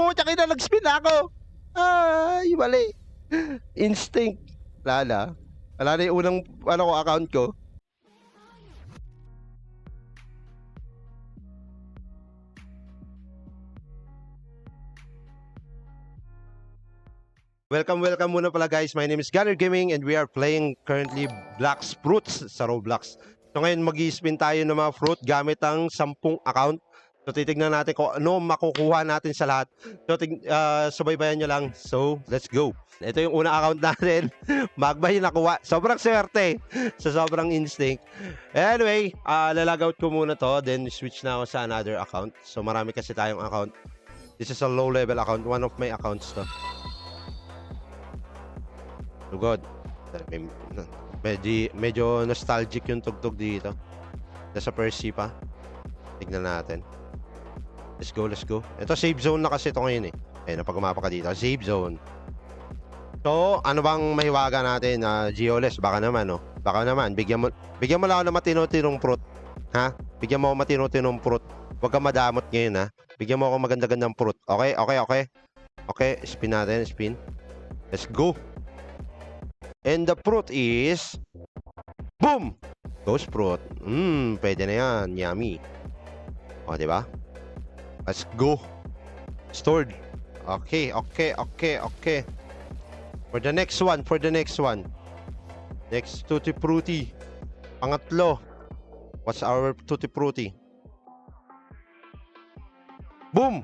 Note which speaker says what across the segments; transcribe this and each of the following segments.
Speaker 1: pucha kina nag-spin ako. Ay, mali. Instinct. Wala na. Wala na yung unang ano ko, account ko. Welcome, welcome muna pala guys. My name is Gunner Gaming and we are playing currently Black Fruits sa Roblox. So ngayon mag spin tayo ng mga fruit gamit ang 10 account. So titignan natin kung ano makukuha natin sa lahat. So ah, subaybayan nyo lang. So let's go. Ito yung unang account natin. Magba yung nakuha. Sobrang swerte. Sa sobrang instinct. Anyway, uh, lalagout ko muna to. Then switch na ako sa another account. So marami kasi tayong account. This is a low level account. One of my accounts to. So good. May, medyo, medyo nostalgic yung tugtog dito. Nasa Percy pa. Tignan natin. Let's go, let's go. Ito, save zone na kasi ito ngayon eh. Ayun, pag umapa ka dito, save zone. So, ano bang mahiwaga natin? na Geoles, baka naman, no? Baka naman, bigyan mo, bigyan mo lang ako ng matino-tinong fruit. Ha? Bigyan mo ako matino-tinong fruit. Huwag kang madamot ngayon, ha? Bigyan mo ako maganda-gandang fruit. Okay, okay, okay. Okay, spin natin, spin. Let's go. And the fruit is... Boom! Ghost fruit. Mmm, pwede na yan. Yummy. O, di ba? Let's go. Stored. Okay, okay, okay, okay. For the next one, for the next one. Next, Tutti Frutti. Pangatlo. What's our Tutti Frutti? Boom!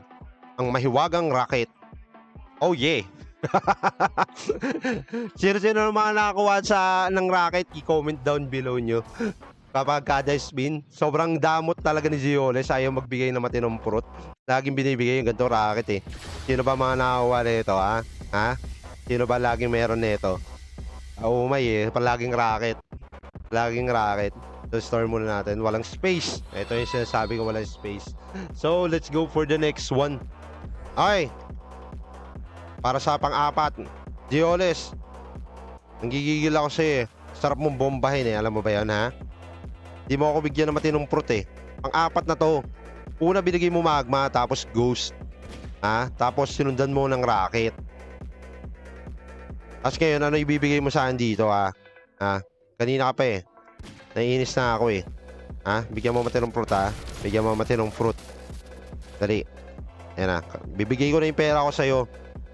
Speaker 1: Ang mahiwagang rocket. Oh yeah! Sino-sino mga nakakuha sa ng rocket, i-comment down below nyo. Kapag kada spin, sobrang damot talaga ni Zioles. Ayaw magbigay ng matinong fruit. Laging binibigay yung ganito rocket eh. Sino ba mga nakakuha nito ha? Ha? Sino ba laging meron nito? Oh may eh. Palaging rocket. Laging rocket. So store muna natin. Walang space. Ito yung sinasabi ko walang space. So let's go for the next one. Okay. Para sa pang-apat. Dioles. Nanggigigil ako sa'yo eh. Sarap mong bombahin eh. Alam mo ba yan ha? Di mo ako bigyan ng matinong fruit eh. Pang-apat na to. Una binigay mo magma tapos ghost. Ha? Tapos sinundan mo ng rocket. Tapos ngayon ano ibibigay mo sa akin dito ha? Ha? Kanina ka pa eh. Naiinis na ako eh. Ha? Bigyan mo matinong fruit ha? Bigyan mo matinong fruit. Dali. Ayan na. Bibigay ko na yung pera ko sa'yo.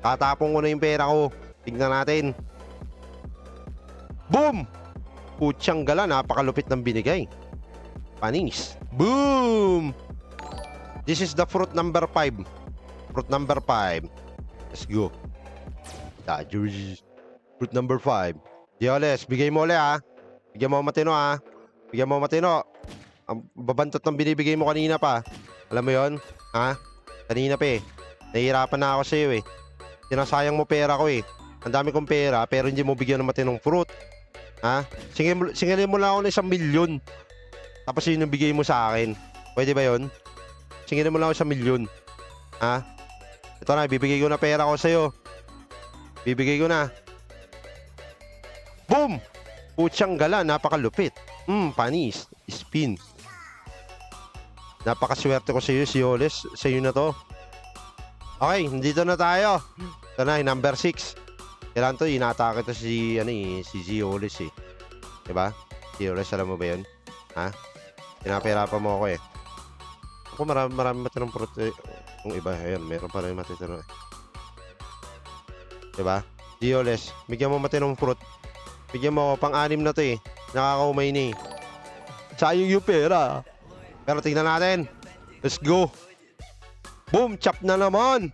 Speaker 1: Tatapong ko na yung pera ko. Tignan natin. Boom! Putsang gala, napakalupit ng binigay. Panis. Boom! This is the fruit number 5. Fruit number 5. Let's go. Fruit number 5. Dioles, bigay mo ulit ha. Bigyan mo matino ha. Bigyan mo matino. Ang babantot ng binibigay mo kanina pa. Alam mo yon Ha? Kanina pa eh. Nahihirapan na ako sa'yo eh. Sinasayang mo pera ko eh. Ang dami kong pera pero hindi mo bigyan ng matinong fruit. Ha? Singilin singilin mo lang ako ng isang milyon. Tapos yun yung bigay mo sa akin. Pwede ba yon? Singilin mo lang ako isang milyon. Ha? Ito na, bibigay ko na pera ko sa'yo. Bibigay ko na. Boom! Putsang gala, napakalupit. Hmm, panis. Spin. Napakaswerte ko sa iyo, si Yoles. Sa iyo na to. Okay, dito na tayo. Ito na, number 6. Kailangan to, inatake to si, ano eh, si Zioles eh. Diba? Zioles, alam mo ba yun? Ha? Pinapahirapan mo ako eh. Ako marami, marami matinong fruit eh. Kung iba, ayun, meron pa rin matitino eh. Diba? Zioles, bigyan mo matinong fruit. Bigyan mo ako, pang-anim na to eh. Nakakaumay na eh. Sayang yung pera. Pero tingnan natin. Let's go. Boom! Chop na naman!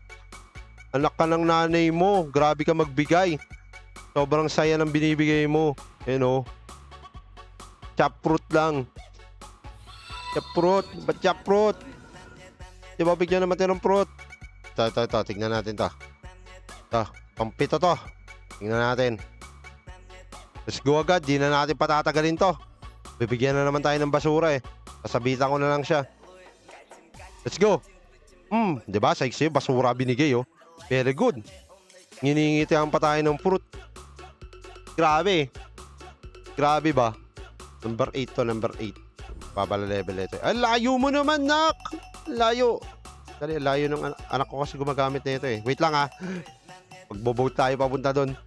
Speaker 1: Anak ka ng nanay mo. Grabe ka magbigay. Sobrang saya ng binibigay mo. You know. Chop fruit lang. Chop fruit. Ba't fruit? Di ba bigyan naman tayo ng fruit? Ito, ito, ito. Tignan natin to. Ito. Pampito to. Tingnan natin. Let's go agad. Di na natin patatagalin to. Bibigyan na naman tayo ng basura eh. Kasabitan ko na lang siya. Let's go. Hmm, 'di ba? Sa sa'yo, basura binigay oh. Very good. Nginingitihan pa tayo ng fruit. Grabe. Grabe ba? Number 8 to number 8. Babala level ito. Ay, layo mo naman, nak! Layo. Dali, layo ng an- anak ko kasi gumagamit na ito eh. Wait lang ha. Magbo-vote tayo papunta doon.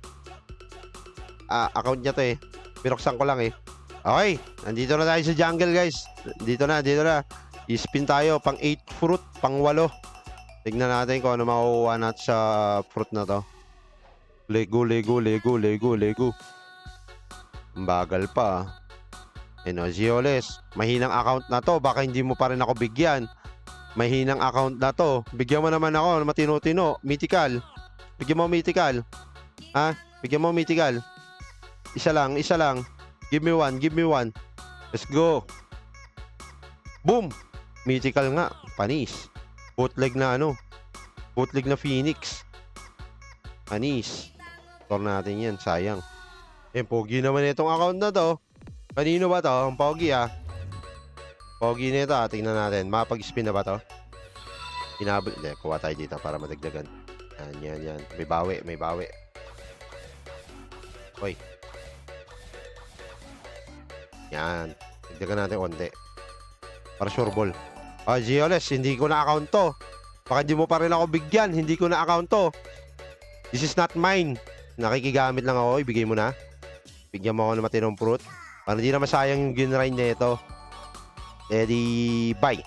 Speaker 1: Ah, account niya to eh. Binuksan ko lang eh. Okay, nandito na tayo sa jungle guys. Dito na, dito na. I-spin tayo pang 8 fruit, pang 8. Tignan natin kung ano makukuha natin sa fruit na to. Lego, Lego, Lego, Lego, Lego. Ang bagal pa. Ah. Ano, Zioles, mahinang account na to. Baka hindi mo pa rin ako bigyan. Mahinang account na to. Bigyan mo naman ako, matino-tino. Mythical. Bigyan mo mythical. Ha? Bigyan mo mythical. Isa lang, isa lang. Give me one, give me one. Let's go. Boom! Mythical nga. Panis. Bootleg na ano. Bootleg na Phoenix. Panis. Store natin yan. Sayang. Eh, pogi naman itong account na to. Kanino ba to? Ang pogi ah. Pogi nito ah. Tingnan natin. Mapag-spin na ba to? Hinabol. Hindi, kuha tayo dito para madagdagan. Yan, yan, yan. May bawi, may bawi. Hoy. Yan. Dagdagan natin konti. Para sure ball. Ah, Gioles, hindi ko na account to. Baka hindi mo pa rin ako bigyan. Hindi ko na account to. This is not mine. Nakikigamit lang ako. Ibigay mo na. Bigyan mo ako ng matinong fruit. Para hindi na masayang yung ginrind na ito. Eddie, bye.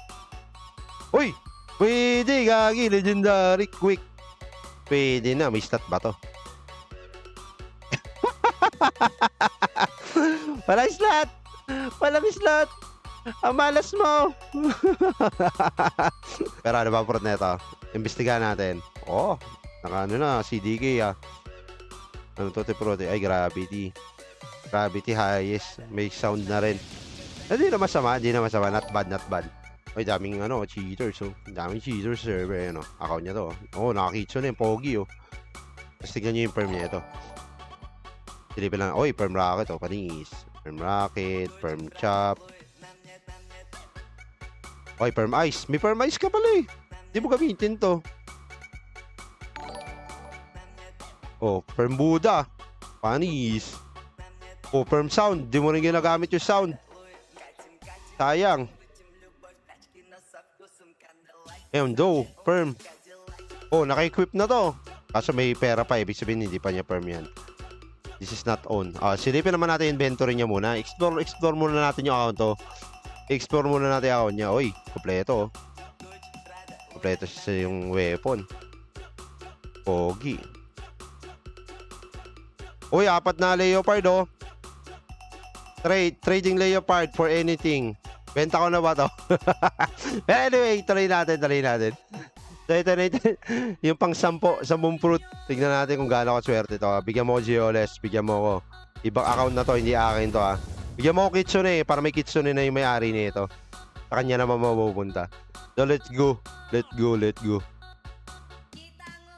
Speaker 1: Uy! Pwede, gagi. Legendary, quick. Pwede na. May stat ba to? Walang slot! Walang slot! Ang malas mo! Pero ano ba fruit na ito? Imbestigahan natin. Oh, naka ano na, CDK ah. Ano to, Tiprote? Ay, gravity. Gravity highest. May sound na rin. Hindi na masama, hindi na masama. Not bad, not bad. Ay, daming ano, cheaters. So, daming cheaters server. Ano, account niya to. Oh, nakakitso na yung pogi oh. Tapos tignan nyo yung perm niya ito. Silipin lang. Oy, perm rocket oh, panis. Perm rocket, perm chop. Oy, perm ice. May perm ice ka pala eh. Hindi mo gamitin to. Oh, perm Buddha. Panis. Oh, perm sound. Di mo rin ginagamit yung sound. Sayang. Ayun, do. Perm. Oh, naka-equip na to. Kaso may pera pa. Ibig sabihin, hindi pa niya perm yan. This is not on. Ah, silipin naman natin inventory niya muna. Explore, explore muna natin yung account to. Explore muna natin yung account niya. Uy, kompleto. Kompleto siya yung weapon. Pogi. Uy, apat na leopard oh. Trade, trading leopard for anything. Benta ko na ba to? Pero anyway, tuloy natin, tuloy natin. So ito na ito, yung pang sampo, sampung fruit. Tignan natin kung gaano ka swerte to. ah. Bigyan mo ko Geoles, bigyan mo ko. Ibang account na to, hindi akin to ah. Bigyan mo ko Kitsune para may Kitsune na yung may-ari nito. Sa kanya naman mapupunta. So let's go, let's go, let's go.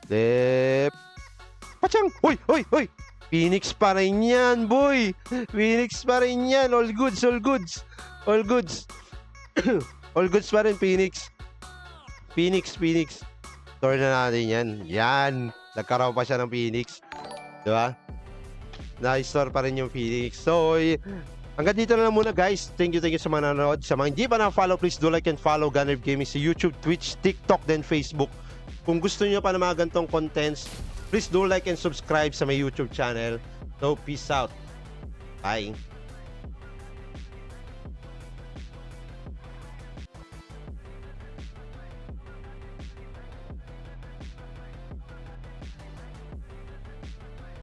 Speaker 1: Lep. Pachang! Uy! Uy! Uy! Phoenix pa rin yan, boy! Phoenix pa rin yan. All goods, all goods. All goods. all goods pa rin, Phoenix. Phoenix, Phoenix. Store na natin yan. Yan. Nagkaroon pa siya ng Phoenix. Di ba? Na-store pa rin yung Phoenix. So, y- hanggang dito na lang muna guys. Thank you, thank you sa mga nanonood. Sa mga hindi pa na-follow, please do like and follow Gunner Gaming sa YouTube, Twitch, TikTok, then Facebook. Kung gusto niyo pa ng mga gantong contents, please do like and subscribe sa my YouTube channel. So, peace out. Bye.